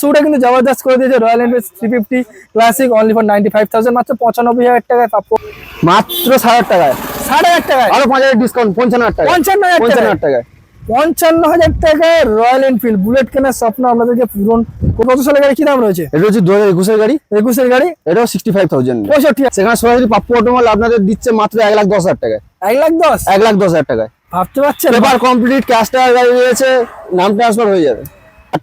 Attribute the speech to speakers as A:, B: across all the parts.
A: শুটা কিন্তু জবরদস্ত করে দিয়েছে Royal Enfield three fifty classic only for ninety five thousand মাত্র পঁচানব্বই হাজার টাকায় পাবো।
B: মাত্র সাড়ে টাকায়?
A: সাড়ে আট টাকায়?
B: আরও পাঁচ হাজার ডিসকাউন্ট পঞ্চান্ন হাজার টাকা
A: পঞ্চান্ন হাজার
B: পঞ্চান্ন
A: টাকায়।
B: হাজার টাকায়।
A: পঞ্চান্ন হাজার টাকায় রয়্যাল এনফিল্ড বুলেট কেনার স্বপ্ন আপনাদেরকে পূরণ কত সালের গাড়ি? কি দাম রয়েছে?
B: এটা হচ্ছে দু হাজার একুশের গাড়ি।
A: একুশের গাড়ি?
B: এটাও সিক্সটি ফাইভ থাউজেন্ড
A: পঁয়ষট্টি
B: সেখানে সরাসরি পাপ্পু অটোমল আপনাদের দিচ্ছে মাত্র এক লাখ দশ হাজার টাকায়।
A: এক লাখ দশ?
B: এক লাখ দশ হাজার টাকায়।
A: ভাবতে পারছেন?
B: পেপার কমপ্লিট ক্যাশ টাকা গাড়ি রয়েছে নাম ট্রান্সফার হয়ে যাবে।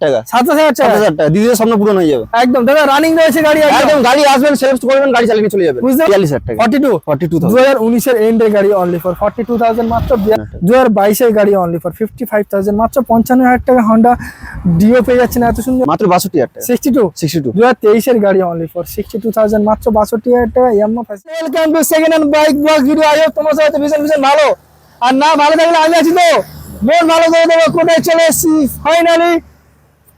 B: টাকা।
A: সাতাশ হাজার
B: হাজার টাকা। দিদিদের স্বপ্ন পূরণ হয়ে যাবে।
A: একদম। দাদা রানিং রয়েছে গাড়ি একদম।
B: গাড়ি আসবেন সেলফ করবেন গাড়ি চালিয়ে চলে যাবে
A: বুঝতে-
B: বিয়াল্লিশ হাজার টাকা।
A: ফর্টি টু
B: ফর্টি টু
A: দু হাজার উনিশের এন্ডের গাড়ি only for forty two thousand মাত্র। দু হাজার বাইশের গাড়ি only for fifty five thousand মাত্র। পঞ্চান্ন হাজার টাকা হন্ডা ডিও পেয়ে যাচ্ছেন। এত সুন্দর।
B: মাত্র বাষট্টি হাজার টাকা।
A: সিক্সটি টু
B: সিক্সটি টু
A: দু হাজার তেইশের গাড়ি only for sixty two thousand মাত্র। বাষট্টি হাজার টাকা। Yamaha welcome to second hand bike blog video I hope তোমার সাথে ভীষণ ভীষণ ভালো। আর না ভালো থাকলে আমি আছি তো। মন ভালো করে দেবো কোথায় চলে এসেছি? ফাইনালি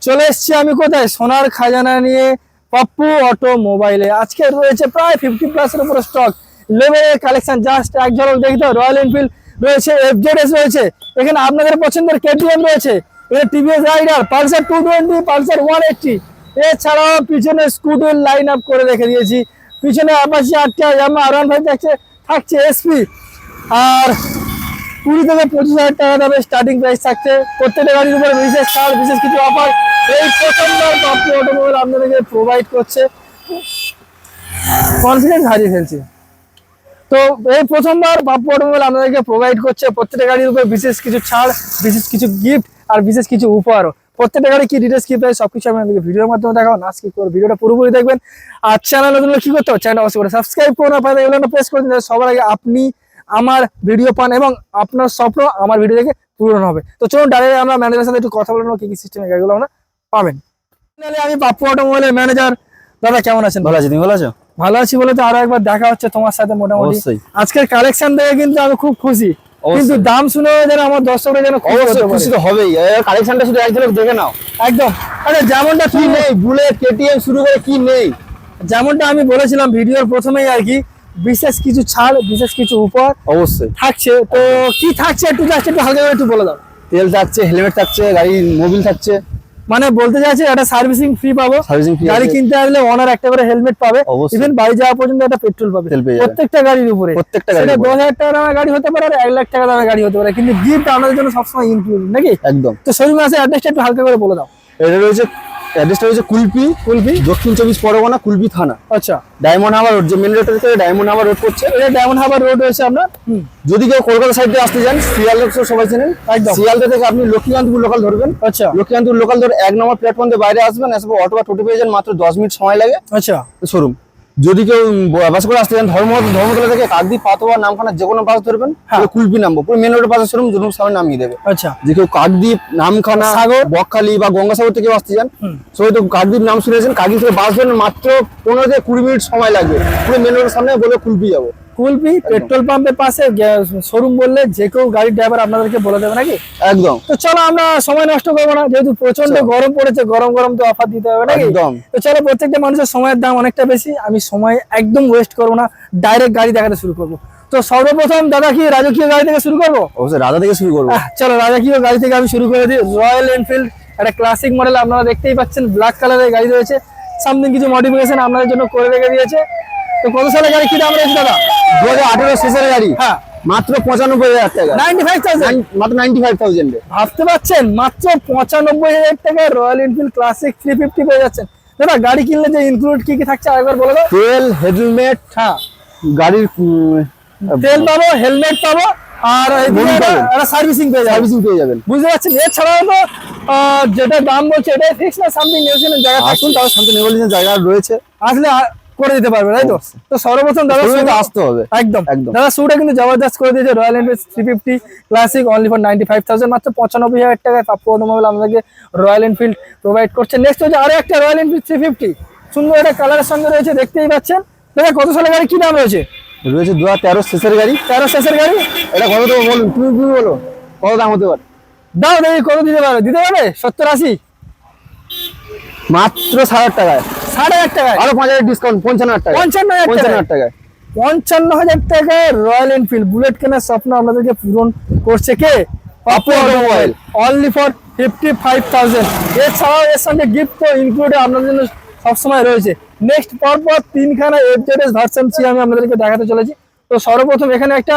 A: চলে এসেছি আমি কোথায়? সোনার খাজানা নিয়ে পাপ্পু অটো মোবাইলে আজকে রয়েছে প্রায় ফিফটি প্লাসের উপরে স্টক লেভেলের কালেকশন জাস্ট এক ঝলক দেখতে রয়্যাল এনফিল্ড রয়েছে এফ এফজেডএস রয়েছে। এখানে আপনাদের পছন্দের কেটিএম রয়েছে। এখানে TVS Raider Pulsar two twenty Pulsar one eighty এছাড়াও পিছনে স্কুটির লাইন আপ করে রেখে দিয়েছি। পিছনে আপাশি আটটা ইয়ামা আর ওয়ান ফাইভ থাকছে থাকছে এসপি আর কুড়ি থেকে পঁচিশ হাজার টাকা দামে স্টার্টিং প্রাইস থাকছে। প্রত্যেকটা গাড়ির উপরে বিশেষ ছাড়, বিশেষ কিছু অফার এই প্রথমবার পাপ্পু অটোমোবাইল আপনাদেরকে প্রোভাইড করছে। কনফিডেন্স হারিয়ে ফেলছি। তো এই প্রথমবার পাপ্পু অটোমোবাইল আপনাদেরকে প্রোভাইড করছে। প্রত্যেকটা গাড়ির উপর বিশেষ কিছু ছাড়, বিশেষ কিছু গিফট আর বিশেষ কিছু উপহারও প্রত্যেকটা গাড়ি কি ডিটেলস কি সবকিছু আমি আপনাদেরকে ভিডিওর মাধ্যমে দেখাবো। না স্কিপ করে ভিডিওটা পুরোপুরি দেখবেন। আর চ্যানেল কি করতে হবে? চ্যানেল অবশ্যই করে সাবস্ক্রাইব করুন। আপনার এগুলো প্রেস করে দিন। সবার আগে আপনি আমার ভিডিও পান এবং আপনার স্বপ্ন আমার ভিডিও দেখে পূরণ হবে। তো চলুন ডাইরেক্ট আমরা ম্যানেজারের সাথে একটু কথা বলে নেব কি কি সিস্টেম এগুলো আমরা পাবেন। আমি পাপ্পু অটোমোবাইলের ম্যানেজার দাদা কেমন আছেন?
B: ভালো আছে তুমি ভালো আছো?
A: ভালো আছি বলে তো আরও একবার দেখা হচ্ছে তোমার সাথে মোটামুটি। আজকের কালেকশন দেখে কিন্তু আমি খুব খুশি। কিন্তু দাম শুনে যেন আমার দর্শকরা যেন খুশি
B: তো হবেই। কালেকশনটা শুধু এক ঝলক দেখে নাও।
A: একদম। আরে যেমনটা
B: কি নেই? বুলেট কেটিএম শুরু করে কি নেই?
A: যেমনটা আমি বলেছিলাম ভিডিওর প্রথমেই আর কি বিশেষ কিছু ছাড় বিশেষ কিছু উপহার
B: অবশ্যই।
A: থাকছে। তো কি থাকছে একটু জাস্ট একটু হালকা করে একটু বলে দাও।
B: তেল থাকছে হেলমেট থাকছে গাড়ির মোবিল থাকছে।
A: মানে বলতে চাইছে একটা সার্ভিসিং ফ্রি পাবো। গাড়ি কিনতে আসলে ওনার একটা করে হেলমেট পাবে। ইভেন বাড়ি যাওয়া পর্যন্ত একটা পেট্রোল পাবে। প্রত্যেকটা গাড়ির উপরে।
B: প্রত্যেকটা গাড়ির
A: দশ হাজার টাকা দামের গাড়ি হতে পারে আর এক লাখ টাকা দামের গাড়ি হতে পারে। কিন্তু গিফট আমাদের জন্য সবসময় ইনক্লুড নাকি?
B: একদম।
A: তো শোরুমে আসে অ্যাড্রেসটা একটু হালকা করে বলে দাও।
B: এটা রয়েছে অ্যাড্রেসটা হচ্ছে কুলপি কুলপি? দক্ষিণ চব্বিশ পরগনা কুলপি থানা।
A: আচ্ছা।
B: ডায়মন্ড হাবার রোড যে মেন রোড থেকে ডায়মন্ড হাবার রোড করছে।
A: এটা ডায়মন্ড হাবার রোড রয়েছে আপনার?
B: যদি কেউ কলকাতা সাইড দিয়ে আসতে চান শিয়ালদা সবাই চেনেন। শিয়ালদা থেকে আপনি লক্ষ্মীকান্তপুর লোকাল ধরবেন।
A: আচ্ছা।
B: লক্ষ্মীকান্তপুর লোকাল ধরে এক নম্বর প্ল্যাটফর্ম দিয়ে বাইরে আসবেন অটো বা টোটো পেয়ে যান মাত্র দশ মিনিট সময় লাগে।
A: আচ্ছা।
B: শোরুম। যদি কেউ বাস করে আসতে চান ধর্ম ধর্মতলা থেকে কাকদ্বীপ পাতোয়া নামখানা যে কোনো বাস ধরবেন
A: হ্যাঁ।
B: কুলপি নামবো পুরো মেন রোডের পাশে শোরুম জরুর সামনে নামিয়ে দেবে
A: আচ্ছা
B: যে কেউ কাকদ্বীপ নামখানা
A: সাগর।
B: বকখালি বা গঙ্গাসাগর থেকে আসতে চান। সবাই তো কাকদ্বীপ নাম শুনেছেন কাকদ্বীপ থেকে বাস ধরেন মাত্র পনেরো থেকে কুড়ি মিনিট সময় লাগবে পুরো মেন রোডের সামনে বলে কুলপি যাব
A: কুলপি পেট্রোল পাম্পের পাশে শোরুম বললে যে কেউ গাড়ির ড্রাইভার আপনাদেরকে বলে দেবে নাকি?
B: একদম।
A: তো চলো আমরা সময় নষ্ট করব না যেহেতু
B: প্রচণ্ড
A: গরম পড়েছে গরম গরম তো অফার দিতে হবে নাকি?
B: একদম।
A: তো চলো প্রত্যেকটা মানুষের সময়ের দাম অনেকটা বেশি আমি সময় একদম ওয়েস্ট করব না ডাইরেক্ট গাড়ি দেখাতে শুরু করব। তো সর্বপ্রথম দাদা কি রাজকীয় গাড়ি থেকে শুরু করব?
B: অবশ্যই রাজা থেকে শুরু করব।
A: চলো রাজকীয় গাড়ি থেকে আমি শুরু করে দিই। রয়্যাল এনফিল্ড একটা ক্লাসিক মডেল আপনারা দেখতেই পাচ্ছেন ব্ল্যাক কালারের গাড়ি রয়েছে। সামথিং কিছু মডিফিকেশন আপনাদের জন্য করে রেখে দিয়েছে। তো কত সালের গাড়ি কি দাম রয়েছে দাদা?
B: দু হাজার আঠেরো শেষের গাড়ি।
A: হ্যাঁ।
B: মাত্র পঁচানব্বই হাজার টাকা।
A: নাইনটি ফাইভ থাউজেন্ড
B: মাত্র নাইনটি ফাইভ থাউজেন্ড
A: ভাবতে পারছেন? মাত্র পঁচানব্বই হাজার টাকায় Royal Enfield classic three fifty পেয়ে যাচ্ছেন। দাদা গাড়ি কিনলে যে ইনক্লুড কি কি থাকছে আরেকবার বলে দাও।
B: তেল হেলমেট
A: হ্যাঁ।
B: গাড়ির
A: তেল পাবো হেলমেট পাবো আর সার্ভিসিং পেয়ে যাবে
B: সার্ভিসিং পেয়ে যাবেন।
A: বুঝতে পারছেন? এছাড়াও তো যেটা দাম বলছে এটাই ফিক্স না সামথিং নেগোসিয়েশনের জায়গা
B: আসুন তাহলে শান্ত নেগোলিশন জায়গা রয়েছে।
A: আসলে করে দিতে পারবে তাই তো? তো সর্বপ্রথম দাদা
B: শোরুমে তো
A: শুরু-
B: আসতে হবে।
A: একদম।
B: একদম।
A: দাদা শুটা কিন্তু জবরদস্ত করে দিয়েছে Royal Enfield three fifty classic only for ninety five thousand মাত্র পঁচানব্বই হাজার টাকায় পাপ্পু অটোমোবাইল আমাদেরকে রয়্যাল এনফিল্ড প্রোভাইড করছে। নেক্সট হচ্ছে আরও একটা রয়্যাল এনফিল্ড থ্রি ফিফটি সুন্দর একটা কালারের সঙ্গে রয়েছে দেখতেই পাচ্ছেন। দাদা কত সালের গাড়ি? কি দাম রয়েছে?
B: রয়েছে দু হাজার তেরো শেষের গাড়ি।
A: তেরো শেষের গাড়ি?
B: এটা কত দেবো বলুন? তুমি তুমি বলো কত দাম হতে পারে
A: দাও দেখি কত দিতে পারবে? দিতে পারবে? সত্তর আশি?
B: মাত্র সাড়ে আট টাকায়।
A: সাড়ে আট টাকায়?
B: আরও পাঁচ হাজার ডিসকাউন্ট পঞ্চান্ন হাজার টাকা
A: পঞ্চান্ন হাজার
B: পঞ্চান্ন হাজার টাকায়।
A: পঞ্চান্ন হাজার টাকায় রয়্যাল এনফিল্ড বুলেট কেনার স্বপ্ন আপনাদেরকে পূরণ করছে কে?
B: Pappu automobile.
A: Only for fifty five thousand এছাড়াও এর সঙ্গে গিফট তো ইনক্লুডে আপনাদের জন্য সবসময় রয়েছে। নেক্সট পরপর তিনখানা এফজেডএস ভার্সন সি আমি আপনাদেরকে দেখাতে চলেছি। তো সর্বপ্রথম এখানে একটা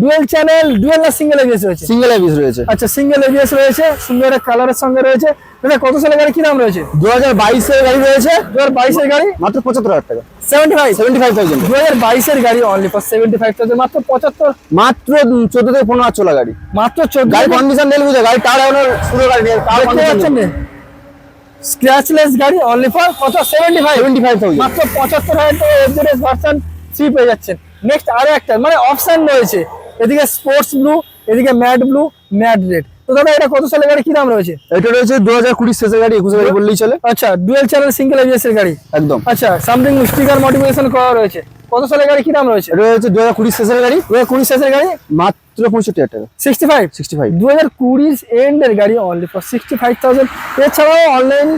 A: ডুয়েল চ্যানেল ডুয়েল না সিঙ্গেল এবিএস রয়েছে?
B: সিঙ্গেল এবিস রয়েছে।
A: আচ্ছা সিঙ্গেল এবিএস রয়েছে সুন্দর কালারের সঙ্গে রয়েছে। দাদা কত সালের গাড়ি? কি দাম রয়েছে?
B: দু হাজার বাইশের গাড়ি রয়েছে।
A: দু হাজার বাইশের গাড়ি?
B: মাত্র পঁচাত্তর হাজার টাকা।
A: Seventy five
B: seventy five thousand
A: দু হাজার বাইশের গাড়ি only for seventy five thousand মাত্র পঁচাত্তর?
B: মাত্র চোদ্দ থেকে পনেরো হাজার চলা গাড়ি।
A: মাত্র চোদ্দ
B: গাড়ি কন্ডিশন নেই বুঝে গাড়ি টায়ার এখনও পুরো গাড়ি টায়ার
A: দেখতে পাচ্ছেন স্ক্র্যাচলেস গাড়ি অনলি ফর কত? Seventy five
B: seventy five thousand
A: মাত্র পঁচাত্তর হাজার টাকা এফজেডএস ভার্সন থ্রি পেয়ে যাচ্ছেন। নেক্সট আরও একটা মানে অপশান রয়েছে। এদিকে স্পোর্টস ব্লু এদিকে ম্যাট ব্লু ম্যাট রেড তো দাদা এটা কত সালের গাড়ি? কি দাম রয়েছে?
B: এটা রয়েছে দু হাজার কুড়ি শেষের গাড়ি একুশে গাড়ি বললেই চলে।
A: আচ্ছা ডুয়েল চ্যানেল সিঙ্গেল এর গাড়ি।
B: একদম।
A: আচ্ছা সামথিং স্টিকার মডিফিকেশন করা রয়েছে। কত সালের গাড়ি? কি দাম রয়েছে?
B: এটা রয়েছে দু হাজার কুড়ি শেষের গাড়ি।
A: দু হাজার কুড়ি শেষের গাড়ি?
B: মাত্র পঁয়ষট্টি হাজার টাকা।
A: সিক্সটি ফাইভ
B: সিক্সটি ফাইভ
A: দু হাজার কুড়ির এন্ডের গাড়ি only for sixty five thousand এছাড়াও অনলাইন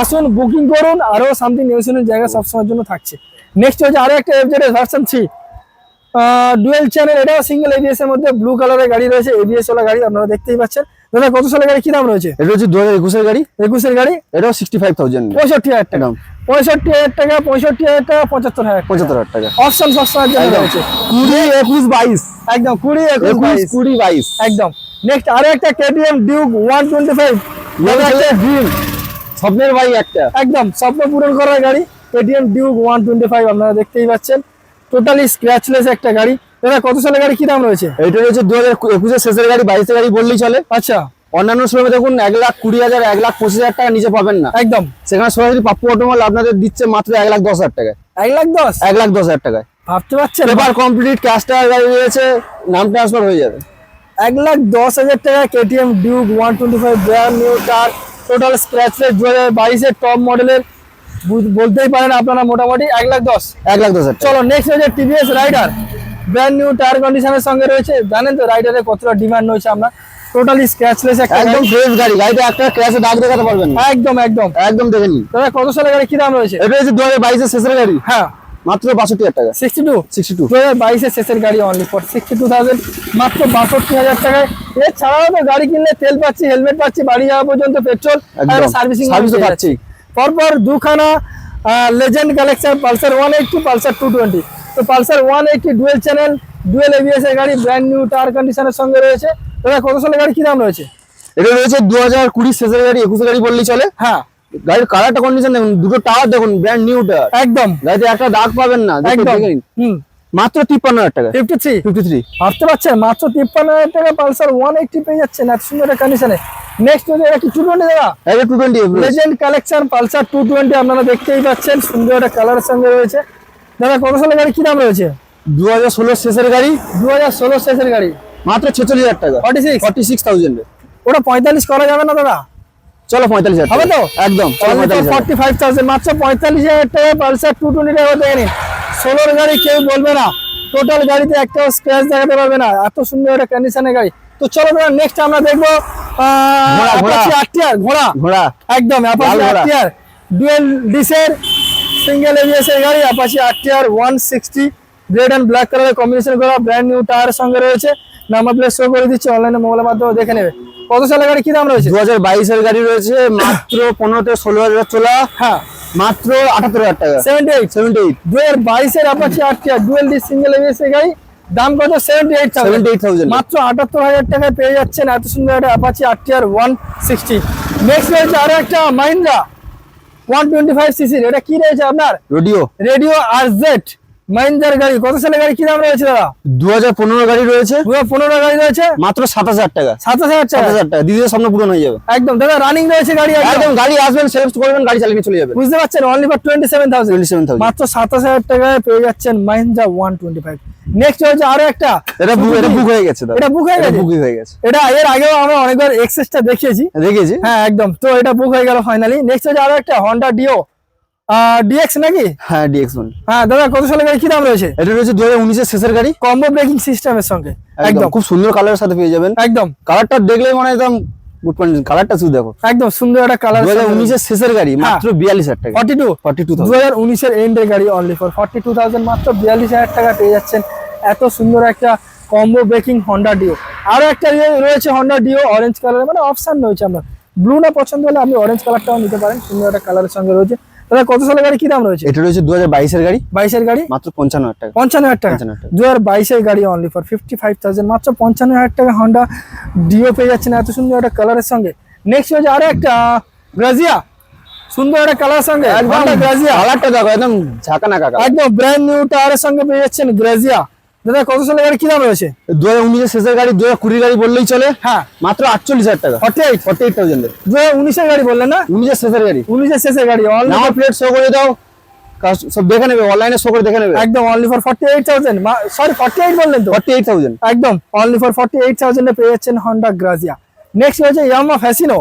A: আসুন বুকিং করুন আরও সামথিং নিউজনের জায়গা সবসময়ের জন্য থাকছে। নেক্সট হচ্ছে আরও একটা FZ version three dual channel এটা সিঙ্গেল এবিএস এর মধ্যে ব্লু কালারের গাড়ি রয়েছে এবিএস ওলা গাড়ি আপনারা দেখতেই পাচ্ছেন। দাদা কত সালের গাড়ি কি দাম রয়েছে?
B: এটা হচ্ছে দু হাজার একুশের গাড়ি।
A: একুশের গাড়ি?
B: এটাও সিক্সটি ফাইভ থাউজেন্ড
A: পঁয়ষট্টি হাজার টাকা। পঁয়ষট্টি হাজার টাকা পঁয়ষট্টি হাজার টাকা পঁচাত্তর হাজার টাকা।
B: পঁচাত্তর হাজার টাকা।
A: অপশন সবসময়ের জন্য রয়েছে।
B: কুড়ি একুশ বাইশ।
A: একদম কুড়ি একুশ বাইশ।
B: কুড়ি বাইশ।
A: একদম। নেক্সট আরও একটা KTM Duke one twenty five
B: dream স্বপ্নের ভাই একটা।
A: একদম স্বপ্ন পূরণ করার গাড়ি KTM Duke one twenty five আপনারা দেখতেই পাচ্ছেন। টোটালি স্ক্র্যাচলেস একটা গাড়ি। দাদা কত সালের গাড়ি? কি দাম রয়েছে?
B: এটা রয়েছে দু হাজার একুশের শেষের গাড়ি বাইশের গাড়ি বললেই চলে।
A: আচ্ছা।
B: অন্যান্য সময় দেখুন এক লাখ কুড়ি হাজার এক লাখ পঁচিশ হাজার টাকা নিচে পাবেন না।
A: একদম।
B: সেখানে সরাসরি পাপ্পু অটোমল আপনাদের দিচ্ছে মাত্র এক লাখ দশ হাজার টাকায়।
A: এক লাখ দশ?
B: এক লাখ দশ হাজার টাকায়।
A: ভাবতে পারছেন
B: পেপার কমপ্লিট ক্যাশ টাকা গাড়ি রয়েছে নাম ট্রান্সফার হয়ে যাবে।
A: এক লাখ দশ হাজার টাকা KTM Duke one twenty five brand new car total scratchless দু হাজার বাইশের টপ মডেলের বলতেই পারেন আপনারা মোটামুটি এক লাখ দশ।
B: এক লাখ দশ
A: চলো নেক্সট হচ্ছে TVS Raider brand new tyre কন্ডিশনের সঙ্গে রয়েছে। জানেন তো রাইডারের কতটা ডিমান্ড রয়েছে আমরা। টোটালি স্ক্র্যাচলেস একটা
B: একদম
A: গাড়ি।
B: ফ্রেশ গাড়ি। গাড়িটা একটা ক্র্যাশে দাগ দেখাতে পারবেন না।
A: একদম একদম।
B: একদম দেখে নিন
A: দাদা কত সালের গাড়ি? কি দাম রয়েছে?
B: এটা হচ্ছে দু হাজার বাইশের শেষের গাড়ি।
A: হ্যাঁ।
B: মাত্র বাষট্টি হাজার টাকা।
A: সিক্সটি টু
B: সিক্সটি টু
A: দু হাজার বাইশের শেষের গাড়ি only for sixty two thousand মাত্র বাষট্টি হাজার টাকায়। এছাড়াও তো গাড়ি কিনলে তেল পাচ্ছি হেলমেট পাচ্ছি বাড়ি যাওয়া পর্যন্ত পেট্রোল। সার্ভিসিং
B: তো পাচ্ছি।
A: পরপর দুখানা legend collection Pulsar one eighty Pulsar two twenty তো Pulsar one eighty dual channel dual ABS এর গাড়ি ব্র্যান্ড নিউ টায়ার কন্ডিশনের সঙ্গে রয়েছে। দাদা কত সালের গাড়ি? কি দাম রয়েছে?
B: এটা রয়েছে দু হাজার কুড়ি শেষের গাড়ি একুশের গাড়ি বললেই চলে।
A: হ্যাঁ।
B: গাড়ির কালারটা কন্ডিশন দেখুন দুটো টাওয়ার দেখুন ব্র্যান্ড নিউ টায়ার
A: একদম।
B: গাড়িতে একটা দাগ পাবেন না
A: একদম। হুম।
B: মাত্র তিপ্পান্ন হাজার টাকা।
A: ফিফটি থ্রি
B: ফিফটি থ্রি
A: ভাবতে পারছেন মাত্র তিপ্পান্ন হাজার টাকা পালসার ওয়ান এইটটি পেয়ে যাচ্ছেন এত সুন্দর কন্ডিশনে নেক্সট হচ্ছে এটা কি টু টোয়েন্টি দাদা।
B: এটা two twenty
A: legend collection Pulsar two twenty আপনারা দেখতেই পাচ্ছেন সুন্দর একটা কালারের সঙ্গে রয়েছে। দাদা কত সালের গাড়ি? কি দাম রয়েছে?
B: দু হাজার ষোলোর শেষের গাড়ি।
A: দু হাজার ষোলো শেষের গাড়ি।
B: মাত্র ছেচল্লিশ হাজার টাকা।
A: Forty six
B: forty six thousand
A: ওটা পঁয়তাল্লিশ করা যাবে না দাদা?
B: চলো পঁয়তাল্লিশ হাজার
A: হবে তো?
B: একদম চলো পঁয়তাল্লিশ হাজার
A: ফর্টি ফাইভ থাউজেন্ড মাত্র পঁয়তাল্লিশ হাজার টাকা পালসার টু টোয়েন্টি টাকা দেখে নিন ষোলোর গাড়ি কেউ বলবে না। টোটাল গাড়িতে একটা স্ক্র্যাচ দেখাতে পারবে না। এত সুন্দর একটা কন্ডিশনের গাড়ি। তো চলো দাদা নেক্সট আমরা দেখব
B: ঘোড়া, ঘোড়া।
A: আটটিয়ার ঘোড়া।
B: ঘোড়া।
A: একদম অ্যাপাচি আরটিআর ডুয়েল ডিসের সিঙ্গেল এবিএস এর গাড়ি Apache RTR 160 red and black কালারের কম্বিনেশন করা ব্র্যান্ড নিউ টায়ারের সঙ্গে রয়েছে। নাম্বার প্লেট শো করে দিচ্ছে অনলাইনে মোবাইলের মাধ্যমে দেখে নেবে। কত সালের গাড়ি কি দাম রয়েছে?
B: দু হাজার বাইশের গাড়ি রয়েছে মাত্র পনেরো থেকে ষোলো হাজার চলা
A: হ্যাঁ।
B: মাত্র আটাত্তর হাজার টাকা।
A: সেভেন্টি এইট
B: সেভেন্টি এইট
A: দু হাজার বাইশের Apache RTR dual D single ABS এর গাড়ি দাম কত? Seventy eight
B: seventy eight thousand
A: মাত্র আটাত্তর হাজার টাকায় পেয়ে যাচ্ছেন এত সুন্দর একটা Apache RTR one sixty next রয়েছে আরও একটা মাহিন্দ্রা ওয়ান টোয়েন্টি ফাইভ সিসির এটা কি রয়েছে আপনার?
B: রেডিও
A: রেডিও আর জেড মাহিন্দ্রার গাড়ি কত সালের গাড়ি কি দাম রয়েছে দাদা?
B: দু হাজার পনেরো গাড়ি রয়েছে।
A: দু হাজার পনেরো গাড়ি রয়েছে?
B: মাত্র সাতাশ হাজার টাকা।
A: সাতাশ হাজার
B: সাতাশ
A: টাকা
B: হাজার টাকা। দিদিদের স্বপ্ন পূরণ হয়ে যাবে।
A: একদম দাদা রানিং রয়েছে গাড়ি একদম।
B: গাড়ি আসবেন সেলফ করবেন গাড়ি চালিয়ে চলে যাবে
A: বুঝতে পারছেন? Only for twenty seven thousand
B: twenty seven thousand
A: মাত্র সাতাশ হাজার টাকায় পেয়ে যাচ্ছেন Mahindra one twenty five next আরও একটা।
B: এটা বুক এটা বুক হয়ে গেছে
A: এটা book হয়ে গেছে?
B: বুক হয়ে গেছে।
A: এটা এর আগেও আমরা অনেকবার এক্সেসটা দেখিয়েছি।
B: দেখেছি
A: হ্যাঁ একদম। তো এটা বুক হয়ে গেল ফাইনালি নেক্সট হচ্ছে আরও একটা হন্ডা ডিও ডিএক্স নাকি?
B: হ্যাঁ ডিএক্স ওয়ান
A: হ্যাঁ দাদা কত সালের গাড়ি কি দাম রয়েছে?
B: এটা রয়েছে দু হাজার উনিশের শেষের গাড়ি।
A: কম্বো ব্রেকিং সিস্টেমের সঙ্গে।
B: একদম খুব সুন্দর কালারের সাথে পেয়ে যাবেন।
A: একদম।
B: কালারটা দেখলেই মনে হয় একদম গুড কন্ডিশন কালারটা শুধু দেখো।
A: একদম সুন্দর একটা কালার
B: শেষের গাড়ি মাত্র টাকা।
A: উনিশের এন্ডের গাড়ি only for forty two thousand মাত্র বিয়াল্লিশ হাজার টাকা পেয়ে যাচ্ছেন। এত সুন্দর একটা কম্বো ব্রেকিং হন্ডা ডিও আরও একটা ইয়ে রয়েছে হন্ডা ডিও অরেঞ্জ কালারের মানে অপশন রয়েছে আমরা। ব্লু না পছন্দ হলে আপনি অরেঞ্জ কালারটাও নিতে পারেন সুন্দর একটা কালারের সঙ্গে রয়েছে। দাদা কত সালের গাড়ি? কি দাম রয়েছে?
B: এটা রয়েছে দু হাজার বাইশের গাড়ি।
A: বাইশের গাড়ি?
B: মাত্র পঞ্চান্ন হাজার টাকা।
A: পঞ্চান্ন হাজার টাকা। দু হাজার বাইশের গাড়ি only for fifty five thousand মাত্র পঞ্চান্ন হাজার টাকা হন্ডা ডিও পেয়ে যাচ্ছেন। এত সুন্দর একটা কালারের সঙ্গে। নেক্সট হচ্ছে আরও একটা গ্রাজিয়া সুন্দর একটা কালার সঙ্গে।
B: একদম
A: Honda গ্রাজিয়া
B: কালারটা দেখো একদম ঝাঁকানা কাকা।
A: একদম ব্র্যান্ড নিউ টায়ারের সঙ্গে পেয়ে যাচ্ছেন গ্রাজিয়া দাদা কত সালের গাড়ি? কি দাম রয়েছে?
B: দু হাজার উনিশের শেষের গাড়ি দু হাজার কুড়ি গাড়ি বললেই চলে।
A: হ্যাঁ।
B: মাত্র আটচল্লিশ হাজার টাকা।
A: ফর্টি এইট
B: ফর্টি এইট থাউজেন্ডের
A: দু হাজার উনিশের গাড়ি বললেন না?
B: উনিশের শেষের গাড়ি।
A: উনিশের শেষের গাড়ি অনলি
B: নাম্বার প্লেট শো করে দাও। সব দেখে নেবে অনলাইনে শো করে দেখে নেবে।
A: একদম only for forty eight thousand sorry forty eight বললেন তো?
B: ফর্টি এইট থাউজেন্ড
A: একদম অনলি ফর ফর্টি এইট থাউজেন্ডে পেয়ে যাচ্ছেন হন্ডা গ্রাজিয়া নেক্সট হচ্ছে ইয়ামা ফ্যাসিনো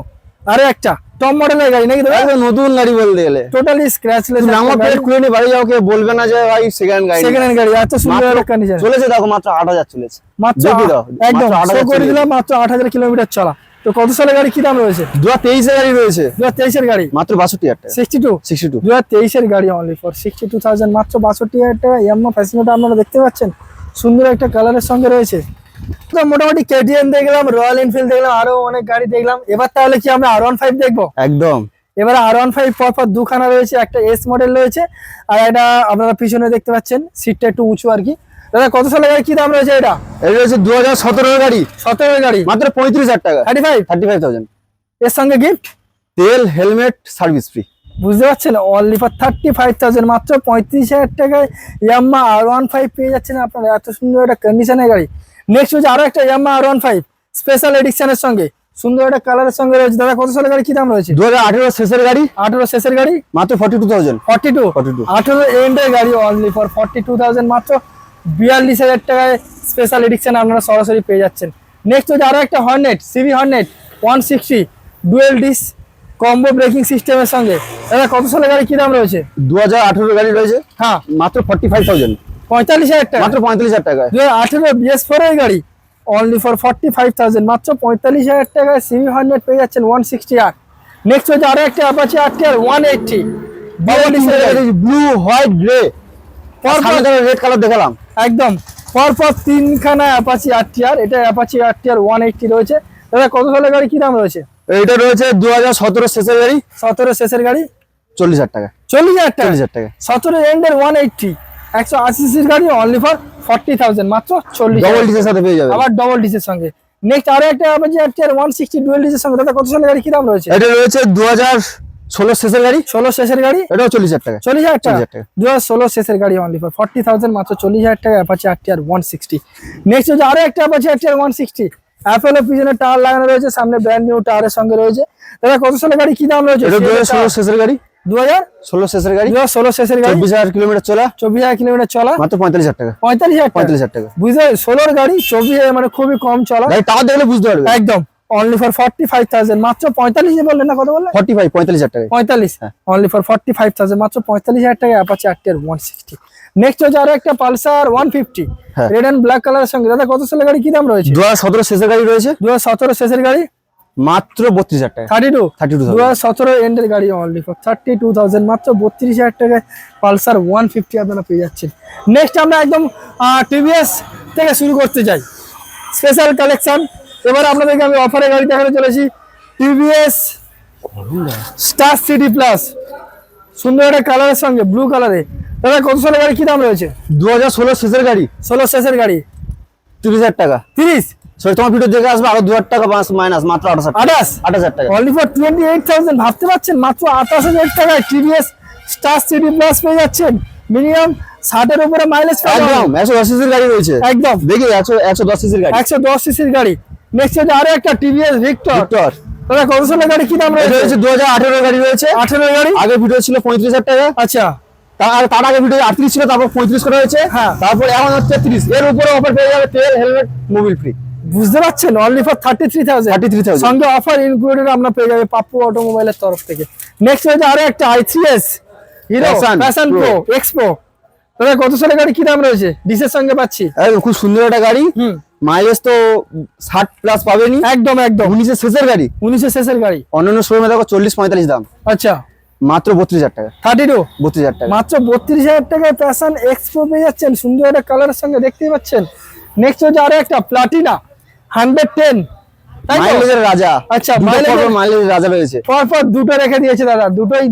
A: আরে একটা। টপ মডেলের গাড়ি নাকি দাদা?
B: নতুন গাড়ি বলতে গেলে।
A: টোটালি স্ক্র্যাচলেস
B: প্লেট খুলে নিয়ে বাড়ি যাও কে বলবে না যে ভাই সেকেন্ড গাড়ি।
A: সেকেন্ড হ্যান্ড গাড়ি সুন্দর কন্ডিশন
B: চলেছে দেখো মাত্র আট হাজার চলেছে।
A: মাত্র
B: দাও,
A: একদম
B: 8,000
A: করে দিলাম মাত্র আট হাজার কিলোমিটার চলা। তো কত সালের গাড়ি কি দাম রয়েছে?
B: দু হাজার তেইশের গাড়ি রয়েছে।
A: দু হাজার তেইশের গাড়ি?
B: মাত্র বাষট্টি হাজার টাকা।
A: সিক্সটি টু
B: সিক্সটি টু
A: দু হাজার তেইশের গাড়ি only for sixty two thousand মাত্র বাষট্টি হাজার টাকা। ইয়াম্মা ফ্যাসিনোটা আপনারা দেখতে পাচ্ছেন? সুন্দর একটা কালারের সঙ্গে রয়েছে। তো মোটামুটি কেটিএম দেখলাম রয়্যাল এনফিল্ড দেখলাম আরও অনেক গাড়ি দেখলাম। এবার তাহলে কি আমরা আর ওয়ান ফাইভ দেখব?
B: একদম।
A: এবারে আর ওয়ান ফাইভ পর পর দুখানা রয়েছে একটা এস মডেল রয়েছে আর এটা আপনারা পিছনে দেখতে পাচ্ছেন সিটটা একটু উঁচু আর কি। দাদা কত সালের গাড়ি? কি দাম রয়েছে এটা?
B: এটা রয়েছে দু হাজার সতেরোর গাড়ি।
A: সতেরো গাড়ি?
B: মাত্র পঁয়ত্রিশ হাজার টাকা।
A: Thirty five
B: thirty five thousand
A: এর সঙ্গে গিফট
B: তেল হেলমেট সার্ভিস ফ্রি
A: বুঝতে পারছেন? Only for thirty five thousand মাত্র পঁয়ত্রিশ হাজার টাকায় ইয়াম্মা আর ওয়ান ফাইভ পেয়ে যাচ্ছেন আপনারা। এত সুন্দর একটা কন্ডিশনের গাড়ি। নেক্সট হচ্ছে আরও একটা Yamaha R one five special এডিশনের সঙ্গে। সুন্দর একটা কালারের সঙ্গে রয়েছে। দাদা কত সালের গাড়ি? কি দাম রয়েছে?
B: দু হাজার আঠেরো শেষের গাড়ি।
A: আঠেরো শেষের গাড়ি?
B: মাত্র forty two thousand
A: forty two
B: 42
A: আঠেরো এন্ডের গাড়ি only for forty two thousand মাত্র। বিয়াল্লিশ হাজার টাকায় স্পেশাল এডিকশন আপনারা সরাসরি পেয়ে যাচ্ছেন। নেক্সট হচ্ছে আরও একটা Hornet CB Hornet one sixty dual disc combo braking সিস্টেমের সঙ্গে। দাদা কত সালের গাড়ি? কি দাম রয়েছে?
B: দু হাজার আঠেরো গাড়ি রয়েছে।
A: হ্যাঁ।
B: মাত্র ফর্টি ফাইভ থাউজেন্ড
A: পঁয়তাল্লিশ হাজার টাকা।
B: মাত্র পঁয়তাল্লিশ হাজার টাকা
A: দু হাজার আঠেরো বিএস ফোর এর গাড়ি। Only for forty five thousand মাত্র পঁয়তাল্লিশ হাজার টাকায় সিভি হান্ড্রেড পেয়ে যাচ্ছেন ওয়ান সিক্সটি আর নেক্সট হচ্ছে আরও একটা Apache R T R one eighty
B: blue white grey red colour দেখালাম।
A: একদম। পরপর তিনখানা অ্যাপাচি আর টি আর এটা অ্যাপাচি আর ওয়ান এইটটি রয়েছে। দাদা কত সালের গাড়ি? কি দাম রয়েছে?
B: এটা রয়েছে দু হাজার সতেরো শেষের গাড়ি।
A: সতেরো শেষের গাড়ি?
B: চল্লিশ হাজার টাকা।
A: চল্লিশ হাজার টাকা?
B: চল্লিশ হাজার টাকা।
A: সতেরো এন্ডের ওয়ান এইটটি একশো আশি সিসির গাড়ি অনলি ফর ফর্টি থাউজেন্ড মাত্র চল্লিশ
B: ডবল ডিসের সাথে পেয়ে যাবে
A: আবার ডবল ডিসের সঙ্গে। নেক্সট আরও একটা R T R one sixty dual ডিসের সঙ্গে। দাদা কত সালের গাড়ি? কি দাম রয়েছে?
B: এটা রয়েছে দু হাজার ষোলো শেষের গাড়ি।
A: ষোলো শেষের গাড়ি?
B: এটাও চল্লিশ হাজার টাকা।
A: চল্লিশ হাজার টাকা?
B: 40,000 টাকা।
A: দু হাজার ষোলো শেষের গাড়ি অনলি ফর ফর্টি থাউজেন্ড মাত্র চল্লিশ হাজার টাকা। Apache R T R one sixty next হচ্ছে আরও একটা Apache R T R one sixty অ্যাপেলের পিছনে টায়ার লাগানো রয়েছে সামনে ব্র্যান্ড নিউ টায়ারের সঙ্গে রয়েছে। দাদা কত সালের গাড়ি? কি দাম রয়েছে?
B: শেষের গাড়ি। শেষের গাড়ি।
A: শেষের
B: কিলোমিটার চলা।
A: কিলোমিটার
B: মাত্র টাকা।
A: টাকা। গাড়ি মানে খুবই কম চলা।
B: গাড়ি টাওয়ার দেখলে বুঝতে পারবে।
A: একদম। Only for forty five thousand মাত্র বললেন না কত বললেন
B: টাকা। হ্যাঁ।
A: Only for forty five thousand মাত্র পঁয়তাল্লিশ হাজার টাকা অ্যাপাচি নেক্সট হচ্ছে আরও একটা পালসার ওয়ান ফিফটি
B: হ্যাঁ।
A: রেড অ্যান্ড ব্ল্যাক কালারের সঙ্গে। দাদা কত সালের গাড়ি? কি দাম রয়েছে?
B: দু হাজার সতেরো শেষের গাড়ি রয়েছে।
A: দু হাজার সতেরো শেষের গাড়ি।
B: মাত্র বত্রিশ হাজার টাকা।
A: থার্টি টু
B: থার্টি টু
A: দু হাজার সতেরো এন্ডের গাড়ি only for thirty two thousand মাত্র বত্রিশ হাজার টাকায় পালসার ওয়ান ফিফটি আপনারা পেয়ে যাচ্ছেন। নেক্সট আমরা একদম টিভিএস থেকে শুরু করতে চাই। স্পেশাল কালেকশন এবার আপনাদেরকে আমি অফারে গাড়ি দেখাতে চলেছি। টিভিএস স্টার সিটি প্লাস সুন্দর একটা কালারের সঙ্গে ব্লু কালারে দাদা কত সালের গাড়ি? কি দাম রয়েছে?
B: দু হাজার ষোলো শেষের গাড়ি।
A: ষোলো শেষের গাড়ি।
B: তিরিশ হাজার টাকা।
A: তিরিশ?
B: সরি তোমার ভিডিও দেখে আসবে আরও দু হাজার টাকা মাইনাস মাত্র আঠাশ
A: আঠাশ?
B: আঠাশ হাজার টাকা।
A: Only for twenty eight thousand ভাবতে পারছেন? মাত্র আঠাশ হাজার টাকায় টিভিএস স্টার সিটি প্লাস পেয়ে যাচ্ছেন। মিনিমাম ষাটের উপরে মাইলেজ
B: একদম একশো দশ সিসির গাড়ি রয়েছে।
A: একদম।
B: দেখি একশো একশো দশ সিসির গাড়ি।
A: একশো দশ সিসির গাড়ি। নেক্সট হচ্ছে আরও একটা টিভিএস ভিক্টর
B: ভিক্টর
A: দাদা কত সালের গাড়ি কি দাম রয়েছে
B: রয়েছে? দু হাজার আঠেরো গাড়ি রয়েছে।
A: আঠেরো গাড়ি?
B: আগে ভিডিও ছিল পঁয়ত্রিশ হাজার টাকা।
A: আচ্ছা।
B: তার তার আগে ভিডিও আটত্রিশ ছিল তারপর পঁয়ত্রিশ করা হয়েছে।
A: হ্যাঁ।
B: তারপর এখন হচ্ছে তিরিশ। এর উপরে অফার পেয়ে যাবে তেল হেলমেট মোবিল ফ্রি
A: বুঝতে পারছেন? Only for thirty three thousand
B: thirty three thousand
A: সঙ্গে অফার ইনক্লুডেড আপনার পেয়ে যাবে পাপ্পু অটোমোবাইলের তরফ থেকে। নেক্সট হচ্ছে আরও একটা I three S Hero Passion Pro Xpro দাদা কত সালের গাড়ি কি দাম রয়েছে? ডিসের সঙ্গে পাচ্ছি।
B: খুব সুন্দর একটা গাড়ি।
A: হুম।
B: মাইলেজ তো ষাট প্লাস পাবেনি।
A: একদম একদম।
B: উনিশের শেষের গাড়ি।
A: উনিশের শেষের গাড়ি।
B: অন্যান্য শোরুমে দেখো চল্লিশ পঁয়তাল্লিশ দাম।
A: আচ্ছা।
B: মাত্র বত্রিশ হাজার টাকা।
A: থার্টি টু
B: বত্রিশ হাজার টাকা।
A: মাত্র বত্রিশ হাজার টাকায় প্যাশন এক্সপো পেয়ে যাচ্ছেন। সুন্দর একটা কালারের সঙ্গে দেখতেই পাচ্ছেন। নেক্সট হচ্ছে আরও একটা প্লাটিনা হান্ড্রেড টেন।
B: মাইলেজের রাজা।
A: আচ্ছা,
B: মাইলেজের রাজা রয়েছে
A: পরপর দুটো রেখে দিয়েছে দাদা। দুটোই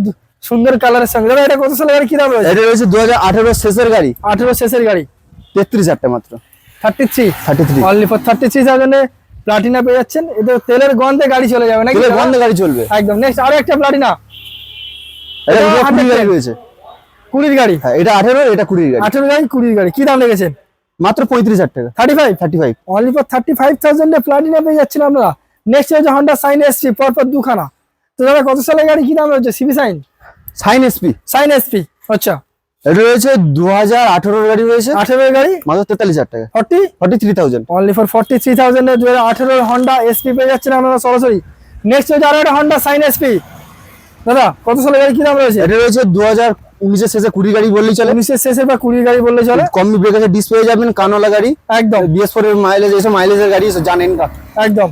A: সুন্দর কালারের সঙ্গে। দাদা এটা কত সালের গাড়ি? কি দাম রয়েছে?
B: এটা রয়েছে দু হাজার আঠেরো শেষের গাড়ি।
A: আঠেরো শেষের গাড়ি।
B: তেত্রিশ মাত্র
A: thirty three
B: thirty three
A: only for thirty three থাউজেন্ডে Platina পেয়ে যাচ্ছেন। তেলের গন্ধে গাড়ি চলে যাবে নাকি?
B: বন্ধ গাড়ি চলবে।
A: একদম। নেক্সট আরও একটা প্লাটিনা
B: এটা
A: এটা
B: দুটো কুড়ি
A: 110
B: গাড়ি রয়েছে।
A: কুড়ির গাড়ি।
B: হ্যাঁ এটা আঠেরো এটা কুড়ির গাড়ি।
A: আঠেরো গাড়ি কুড়ির গাড়ি। কি দাম লেগেছে
B: মাত্র পঁয়ত্রিশ হাজার টাকা।
A: Thirty five
B: thirty five
A: only for thirty five থাউজেন্ডে Platina পেয়ে যাচ্ছেন আপনারা। নেক্সট হচ্ছে হন্ডা সাইন এসপি পরপর দুখানা। তো দাদা কত সালের গাড়ি কি দাম রয়েছে CB Shine
B: Shine SP
A: Shine SP আচ্ছা।
B: এটা রয়েছে দু হাজার আঠেরোর গাড়ি রয়েছে।
A: আঠেরোর গাড়ি?
B: মাত্র তেতাল্লিশ হাজার টাকা।
A: Forty
B: forty three thousand
A: only for forty three thousand দু হাজার আঠেরোর হন্ডা এসপি পেয়ে যাচ্ছেন আপনারা সরাসরি। নেক্সট হচ্ছে আরও একটা হন্ডা সাইন এসপি দাদা কত সালের গাড়ি কি দাম রয়েছে?
B: এটা রয়েছে দু হাজার উনিশের শেষে কুড়ি গাড়ি বললেই চলে।
A: উনিশের শেষে বা কুড়ি গাড়ি বললে চলে?
B: কম্বি ব্রেকারের ডিস পেয়ে যাবেন কানওয়ালা গাড়ি
A: একদম।
B: বিএস ফোর এর মাইলেজ এসব মাইলেজের গাড়ি জানেন না
A: একদম।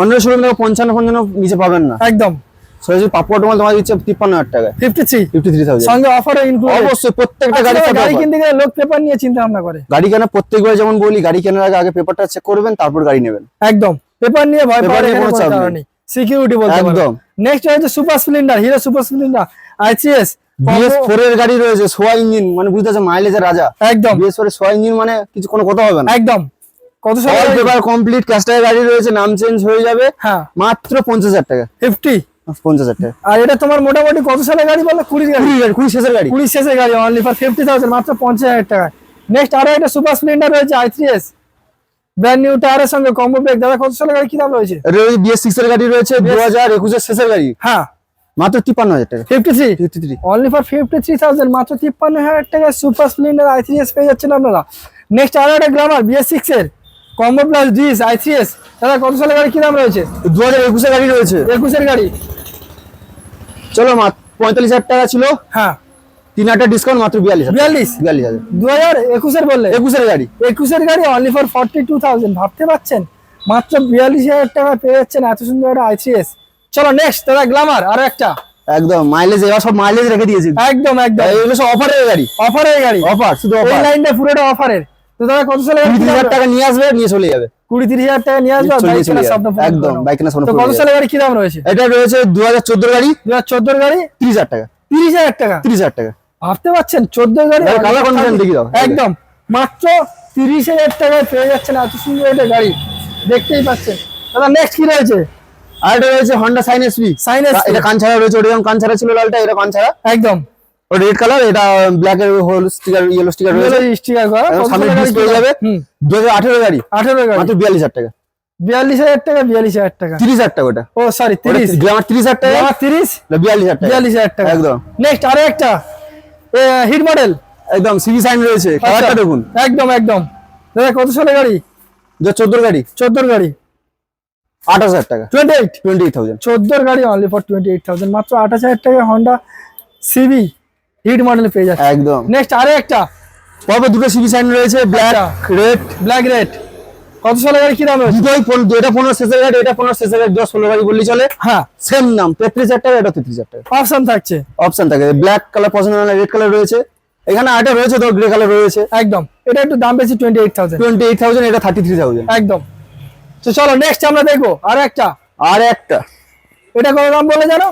B: অন্য শোরুম থেকে পঞ্চান্ন পঞ্চান্ন নিচে পাবেন না।
A: একদম।
B: সরাসরি পাপুয়া টোমাল তোমার দিচ্ছে তিপ্পান্ন হাজার টাকা
A: fifty three
B: fifty three thousand
A: সঙ্গে ইনক্লুড
B: অবশ্যই প্রত্যেকটা গাড়ি
A: গাড়ি গাড়ি কিনতে গেলে লোক পেপার নিয়ে চিন্তা ভাবনা করে।
B: গাড়ি কেনা প্রত্যেকবার যেমন বলি গাড়ি কেনার আগে আগে পেপারটা চেক করবেন তারপর গাড়ি নেবেন।
A: একদম। পেপার নিয়ে ভয় পাওয়ার
B: কোনো চাপ
A: কারণ
B: নেই।
A: সিকিউরিটি বলতে
B: একদম।
A: নেক্সট হচ্ছে Super Splendor Hero Super Splendor ICS
B: BS four এর গাড়ি রয়েছে সোয়া ইঞ্জিন মানে বুঝতে পারছ মাইলেজের রাজা।
A: একদম।
B: বিএস ফোর এর সোয়া ইঞ্জিন মানে কিছু কোনো কথা হবে না।
A: একদম। কত সময়
B: পেপার কমপ্লিট ক্যাশটার গাড়ি রয়েছে নাম চেঞ্জ হয়ে যাবে।
A: হ্যাঁ।
B: মাত্র পঞ্চাশ হাজার টাকা।
A: ফিফটি
B: পঞ্চাশ হাজার টাকা।
A: আর এটা তোমার মোটামুটি কত সালের গাড়ি বলো? কুড়ি গাড়ি।
B: কুড়ি গাড়ি কুড়ি শেষের গাড়ি।
A: কুড়ি শেষের গাড়ি অনলি ফর ফিফটি থাউজেন্ড মাত্র পঞ্চাশ হাজার টাকা। নেক্সট আরও একটা সুপার স্প্লেন্ডার রয়েছে I three S brand new টায়ারের সঙ্গে কম্বো ব্রেক দাদা কত সালের গাড়ি? কি দাম রয়েছে?
B: এটা রয়েছে বিএস সিক্স এর গাড়ি রয়েছে দু হাজার একুশের শেষের গাড়ি।
A: হ্যাঁ।
B: মাত্র তিপ্পান্ন হাজার টাকা।
A: Fifty three
B: fifty three
A: only for fifty three thousand মাত্র তিপ্পান্ন হাজার টাকা Super Splendor I three S পেয়ে যাচ্ছেন আপনারা। নেক্সট আরও একটা গ্রামার বিএস সিক্স এর। Combo plus disc I three S দাদা কত সালের গাড়ি? কি দাম রয়েছে?
B: দু হাজার একুশের গাড়ি রয়েছে।
A: একুশের গাড়ি।
B: চলো মাত্র পঁয়তাল্লিশ হাজার টাকা ছিল।
A: হ্যাঁ।
B: তিন হাজার ডিসকাউন্ট মাত্র বিয়াল্লিশ
A: বিয়াল্লিশ?
B: বিয়াল্লিশ হাজার।
A: দু হাজার একুশের বললে?
B: একুশের গাড়ি।
A: একুশের গাড়ি only for forty two thousand ভাবতে পারছেন? মাত্র বিয়াল্লিশ হাজার টাকা পেয়ে যাচ্ছেন এত সুন্দর একটা আইসিএস চলো নেক্সট দাদা গ্লামার আরও একটা।
B: একদম মাইলেজ এবার সব মাইলেজ রেখে দিয়েছি।
A: একদম একদম।
B: এগুলো সব অফারের গাড়ি।
A: অফারের গাড়ি।
B: অফার শুধু
A: এই লাইনটা পুরোটা অফারের তো দাদা কত সালে
B: তিরিশ হাজার টাকা নিয়ে আসবে নিয়ে চলে যাবে।
A: কুড়ি তিরিশ হাজার টাকা নিয়ে আসবে
B: একদম। বাইক স্বপ্ন
A: কত সালে গাড়ি কি দাম রয়েছে?
B: এটা রয়েছে দু হাজার চোদ্দোর গাড়ি।
A: দু হাজার চোদ্দোর গাড়ি?
B: তিরিশ হাজার টাকা।
A: তিরিশ হাজার টাকা?
B: তিরিশ হাজার টাকা।
A: ভাবতে পারছেন? চোদ্দ গাড়ি
B: দেখিয়ে দাও।
A: একদম। মাত্র তিরিশ হাজার টাকায় পেয়ে যাচ্ছেন এত সুন্দর একটা গাড়ি। দেখতেই পাচ্ছেন। দাদা নেক্সট কি রয়েছে?
B: আর এটা রয়েছে হন্ডা সাইন এসপি
A: সাইন
B: এটা কান ছাড়া রয়েছে ওটা যেমন কান ছিল লালটা এটা কান ছাড়া
A: একদম
B: রেড কালার এটা ব্ল্যাক এর হোল স্টিকার ইয়েলো স্টিকার রয়েছে।
A: স্টিকার করা।
B: সামনে
A: কি দাম?
B: যাবে।
A: হুম।
B: দু হাজার আঠেরো গাড়ি।
A: আঠেরো গাড়ি।
B: মাত্র বিয়াল্লিশ হাজার টাকা।
A: বিয়াল্লিশ হাজার টাকা বিয়াল্লিশ হাজার টাকা।
B: তিরিশ হাজার টাকা ওটা।
A: ও সরি তিরিশ।
B: গ্রামার তিরিশ হাজার টাকা?
A: আমার তিরিশ?
B: এটা বিয়াল্লিশ হাজার টাকা।
A: বিয়াল্লিশ হাজার টাকা।
B: একদম।
A: নেক্সট আরও একটা হিট মডেল
B: একদম সিভি সাইন রয়েছে
A: আচ্ছা।
B: কালারটা দেখুন।
A: একদম একদম। দাদা কত সালের গাড়ি?
B: দু চোদ্দোর গাড়ি।
A: চোদ্দোর গাড়ি।
B: আঠাশ হাজার টাকা।
A: Twenty eight
B: twenty eight thousand
A: চোদ্দোর গাড়ি only for twenty eight thousand মাত্র আঠাশ হাজার টাকা হন্ডা সিবি হিট মডেল পেয়ে যাচ্ছে।
B: একদম।
A: নেক্সট আরও একটা
B: পরপর দুটো সিভি সাইন রয়েছে ব্ল্যাক
A: আচ্ছা।
B: রেড
A: ব্ল্যাক রেড কত সালের গাড়ি কি দাম
B: দুটোই পনেরো এটা পনেরো শেষের গাড়ি এটা পনেরো শেষের গাড়ি দশ ষোলো গাড়ি বললেই চলে।
A: হ্যাঁ।
B: সেম নাম তেত্রিশ হাজার টাকা এটা তেত্রিশ হাজার টাকা।
A: অপশন থাকছে।
B: অপশন থাকে। ব্ল্যাক কালার পছন্দ না রেড কালার রয়েছে। এখানে আরেকটা রয়েছে তো গ্রে কালার রয়েছে।
A: একদম। এটা একটু দাম বেশি twenty eight thousand
B: twenty eight thousand এটা থার্টি থ্রি থাউজেন্ড
A: একদম। তো চলো নেক্সট আমরা দেখব। আরও একটা।
B: আর একটা।
A: এটা কত দাম বলে জানো?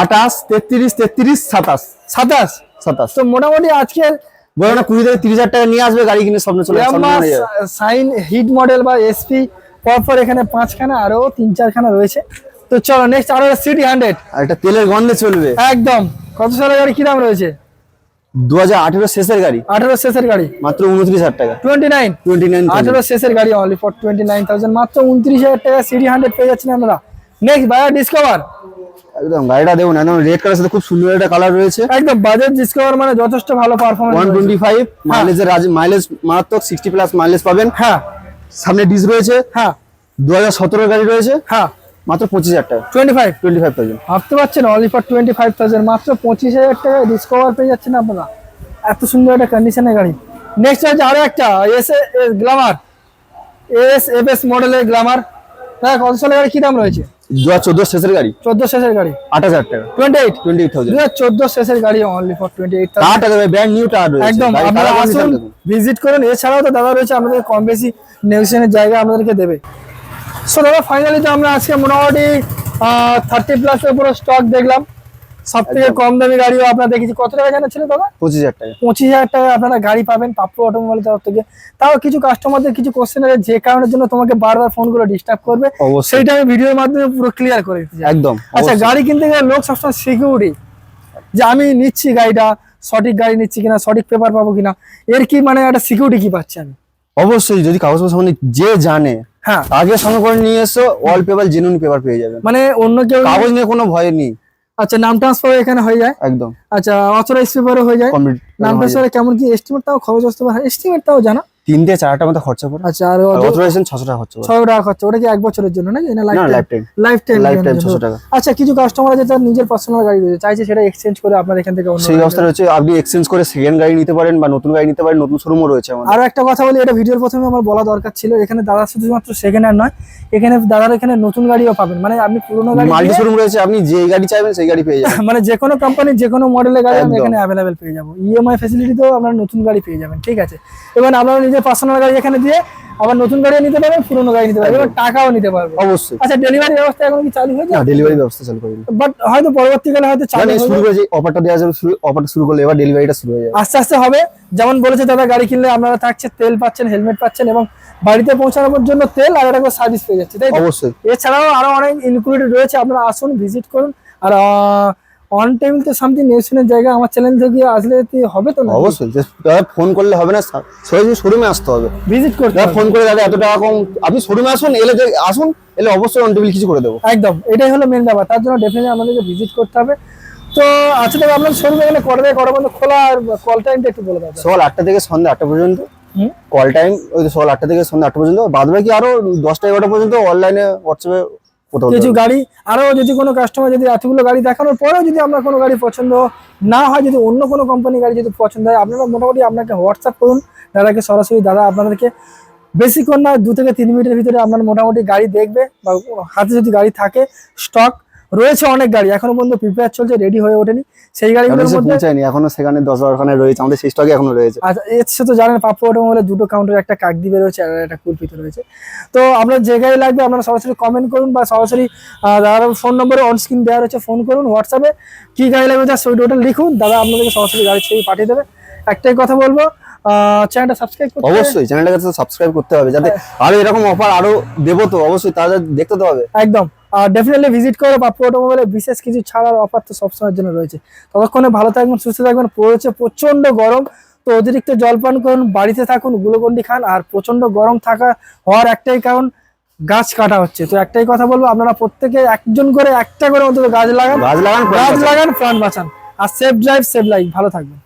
B: আঠাশ তেত্রিশ তেত্রিশ সাতাশ।
A: সাতাশ।
B: সাতাশ।
A: তো মোটামুটি আজকে
B: বলো না কুড়ি থেকে তিরিশ হাজার টাকা নিয়ে আসবে গাড়ি কিনে স্বপ্ন চলে আসবে, স্বপ্ন যাবে।
A: সাইন হিট মডেল বা এসপি পরপর এখানে পাঁচখানা আরও তিন চারখানা রয়েছে। তো চলো নেক্সট আরও সিটি হান্ড্রেড
B: আর এটা তেলের গন্ধে চলবে।
A: একদম। কত সালের গাড়ি কি দাম রয়েছে?
B: দু হাজার আঠেরো শেষের গাড়ি।
A: আঠেরো শেষের গাড়ি।
B: মাত্র উনত্রিশ হাজার টাকা।
A: টোয়েন্টি নাইন
B: টোয়েন্টি নাইন
A: আঠেরো শেষের গাড়ি only for twenty nine thousand মাত্র উনত্রিশ হাজার টাকা সিটি হান্ড্রেড পেয়ে যাচ্ছেন আমরা নেক্সট বাজার ডিসকভার
B: একদম গাড়িটা দেখুন একদম রেড কালার সাথে খুব সুন্দর একটা কালার রয়েছে।
A: একদম বাজার ডিসকভার মানে যথেষ্ট ভালো
B: টোয়েন্টি ফাইভ মাইলেজের মাইলেজ মারাত্মক সিক্সটি প্লাস মাইলেজ পাবেন।
A: হ্যাঁ।
B: সামনে ডিস রয়েছে।
A: হ্যাঁ।
B: দু হাজার সতেরো গাড়ি রয়েছে।
A: হ্যাঁ।
B: মাত্র পঁচিশ হাজার টাকা।
A: Twenty five
B: twenty five thousand
A: ভাবতে পারছেন only for twenty five thousand মাত্র পঁচিশ হাজার টাকায় ডিসকভার পেয়ে যাচ্ছেন আপনারা। এত সুন্দর একটা কন্ডিশনের গাড়ি। নেক্সট হচ্ছে আরও একটা S Glamour S F S মডেলের গ্লামার হ্যাঁ কত সালের গাড়ি কি দাম রয়েছে?
B: দু হাজার চোদ্দ শেষের গাড়ি?
A: চোদ্দ শেষের গাড়ি।
B: আঠাশ হাজার টাকা।
A: টোয়েন্টি এইট
B: টোয়েন্টি এইট
A: দু
B: থাউজেন্ড
A: হাজার চোদ্দ শেষের গাড়ি অনলি ফর টোয়েন্টি এইট
B: টাটা দেবে ব্র্যান্ড নিউ টায়ার
A: একদম আপনারা আসুন ভিজিট করুন। এছাড়াও তো দাদা রয়েছে আমাদের কম বেশি নেগোসিয়েশনের জায়গা আপনাদেরকে দেবে। সো দাদা ফাইনালি তো আমরা আজকে মোটামুটি থার্টি প্লাসের উপরে স্টক দেখলাম। সব থেকে কম দামি গাড়িও আপনার দেখেছি। কত টাকা জানা ছিল দাদা?
B: পঁচিশ হাজার টাকা।
A: পঁচিশ হাজার টাকা আপনারা গাড়ি পাবেন পাপ্পু অটোমোবাইল তরফ থেকে। তাও কিছু কাস্টমারদের কিছু কোশ্চেন আছে যে কারণের জন্য তোমাকে বারবার ফোনগুলো ডিস্টার্ব করবে সেইটা আমি ভিডিওর মাধ্যমে পুরো ক্লিয়ার করে দিতে চাই।
B: একদম
A: আচ্ছা গাড়ি কিনতে গেলে লোক সবসময় সিকিউরিটি যে আমি নিচ্ছি গাড়িটা সঠিক গাড়ি নিচ্ছি কিনা সঠিক পেপার পাবো কিনা এর কি মানে একটা সিকিউরিটি কি পাচ্ছি আমি?
B: অবশ্যই যদি কাগজপত্র সম্বন্ধে যে জানে
A: হ্যাঁ।
B: আগে সঙ্গে করে নিয়ে এসো অল পেপার জেনুইন পেপার পেয়ে যাবে।
A: মানে অন্য কেউ
B: কাগজ নিয়ে কোনো ভয় নেই।
A: আচ্ছা নাম ট্রান্সফার এখানে হয়ে যায়?
B: একদম।
A: আচ্ছা অথরাইজ পেপারও হয়ে যায়? নাম ট্রান্সফারে কেমন কি এস্টিমেট তাও খরচ আসতে পারে এস্টিমেট তাও জানা?
B: তিনটে চারটা মতো খরচা পড়ে।
A: আচ্ছা আর
B: অথরাইজেশন ছশো টাকা খরচা পড়ে।
A: ছয় টাকা খরচা ওটা কি এক বছরের জন্য নাকি? না life
B: life time
A: life time
B: life time ছশো টাকা।
A: আচ্ছা কিছু কাস্টমার আছে তার নিজের পার্সোনাল গাড়ি রয়েছে চাইছে সেটা এক্সচেঞ্জ করে আপনার এখান থেকে অন্য
B: সেই ব্যবস্থা রয়েছে আপনি এক্সচেঞ্জ করে সেকেন্ড গাড়ি নিতে পারেন বা নতুন গাড়ি নিতে পারেন নতুন শোরুমও রয়েছে আমাদের।
A: আরও একটা কথা বলি এটা ভিডিওর প্রথমে আমার বলা দরকার ছিল এখানে দাদা শুধুমাত্র সেকেন্ড হ্যান্ড নয় এখানে দাদার এখানে নতুন গাড়িও পাবেন। মানে আপনি পুরোনো গাড়ি
B: মাল্টি শোরুম রয়েছে আপনি যে গাড়ি চাইবেন সেই গাড়ি পেয়ে যাবেন।
A: মানে যে কোনো কোম্পানির যে কোনো মডেলের গাড়ি আমি এখানে অ্যাভেলেবেল পেয়ে যাব। ইএমআই ফেসিলিটিতেও আপনারা নতুন গাড়ি পেয়ে যাবেন ঠিক আছে? এবার আপনারা নিজের পার্সোনাল গাড়ি এখানে দিয়ে আবার নতুন গাড়ি নিতে পারবেন পুরোনো গাড়ি নিতে পারবেন এবার টাকাও নিতে পারবেন
B: অবশ্যই।
A: আচ্ছা ডেলিভারি ব্যবস্থা এখন কি চালু হয়েছে
B: না ডেলিভারি ব্যবস্থা চালু করে
A: বাট হয়তো পরবর্তীকালে হয়তো চালু হয়ে
B: শুরু। করেছে অফারটা দেওয়া যাবে শুরু অফারটা শুরু করলে এবার ডেলিভারিটা শুরু হয়ে যাবে।
A: আস্তে আস্তে হবে। যেমন বলেছে দাদা গাড়ি কিনলে আপনারা থাকছে তেল পাচ্ছেন হেলমেট পাচ্ছেন এবং বাড়িতে পৌঁছানোর জন্য তেল আর একটা সার্ভিস পেয়ে যাচ্ছে তাই?
B: অবশ্যই।
A: এছাড়াও আরও অনেক ইনক্লুডেড রয়েছে আপনারা আসুন ভিজিট করুন। আর অন টাইম তো সামথিং নেশনের জায়গা আমার চ্যানেল থেকে আসলে হবে তো না
B: অবশ্যই ফোন করলে হবে না সরাসরি শোরুমে আসতে হবে।
A: ভিজিট করতে
B: দাদা। ফোন করে দাদা এত টাকা কম আপনি শোরুমে আসুন এলে আসুন এলে অবশ্যই অন টেবিল কিছু করে দেবো।
A: একদম এটাই হলো মেন ব্যাপার তার জন্য ডেফিনেটলি আমাদেরকে ভিজিট করতে হবে। তো আচ্ছা তবে আপনার শোরুমে গেলে কটা থেকে কটা পর্যন্ত খোলা আর কল টাইমটা একটু বলে দেবেন
B: সকাল আটটা থেকে সন্ধ্যা আটটা পর্যন্ত।
A: হুম।
B: কল টাইম ওই সকাল আটটা থেকে সন্ধ্যা আটটা পর্যন্ত। বাদ বাকি আরও দশটা এগারোটা পর্যন্ত অনলাইনে হোয়াটসঅ্যাপে
A: কিছু গাড়ি আরও যদি কোনো কাস্টমার যদি এতগুলো গাড়ি দেখানোর পরেও যদি আপনার কোনো গাড়ি পছন্দ না হয় যদি অন্য কোনো কোম্পানি গাড়ি যদি পছন্দ হয় আপনারা মোটামুটি আপনাকে হোয়াটসঅ্যাপ করুন। দাদাকে সরাসরি দাদা আপনাদেরকে বেশিক্ষণ না দু থেকে তিন মিনিটের ভিতরে আপনার মোটামুটি গাড়ি দেখবে বা হাতে যদি গাড়ি থাকে স্টক রয়েছে অনেক গাড়ি এখনও পর্যন্ত প্রিপেয়ার চলছে রেডি হয়ে ওঠেনি। সেই গাড়িগুলোর মধ্যে
B: এখনও সেখানে দশ বারোখানে রয়েছে আমাদের সেই স্টকে এখনও রয়েছে।
A: আচ্ছা সাথে তো জানেন পাপ্পু অটোমোবাইলে দুটো কাউন্টার একটা কাকদ্বীপে রয়েছে আর একটা কুলপিতে রয়েছে। তো আপনার যে গাড়ি লাগবে আপনারা সরাসরি কমেন্ট করুন বা সরাসরি দাদার ফোন নম্বরে অন স্ক্রিন দেওয়া রয়েছে ফোন করুন হোয়াটসঅ্যাপে কি গাড়ি লাগবে যা সেই টোটাল লিখুন দাদা আপনাদেরকে সরাসরি গাড়ি ছবি পাঠিয়ে দেবে। একটাই কথা বলব চ্যানেলটা সাবস্ক্রাইব করতে হবে।
B: অবশ্যই চ্যানেলটাকে সাবস্ক্রাইব করতে হবে যাতে আরও এরকম অফার আরও দেবো তো অবশ্যই তাদের দেখতে তো হবে।
A: একদম। ডেফিনেটলি ভিজিট করে পাপ্পু অটোমোবাইলে বিশেষ কিছু ছাড়ার অফার তো সবসময়ের জন্য রয়েছে। ততক্ষণে ভালো থাকবেন সুস্থ থাকবেন। পড়েছে প্রচণ্ড গরম তো অতিরিক্ত জলপান করুন বাড়িতে থাকুন গ্লুকন্ডি খান আর প্রচণ্ড গরম থাকা হওয়ার একটাই কারণ গাছ কাটা হচ্ছে। তো একটাই কথা বলব আপনারা প্রত্যেকে একজন করে একটা করে অন্তত গাছ লাগান।
B: গাছ লাগান প্রাণ
A: গাছ
B: বাঁচান।
A: লাগান প্রাণ বাঁচান। আর সেফ ড্রাইভ সেভ লাইফ ভালো থাকবেন।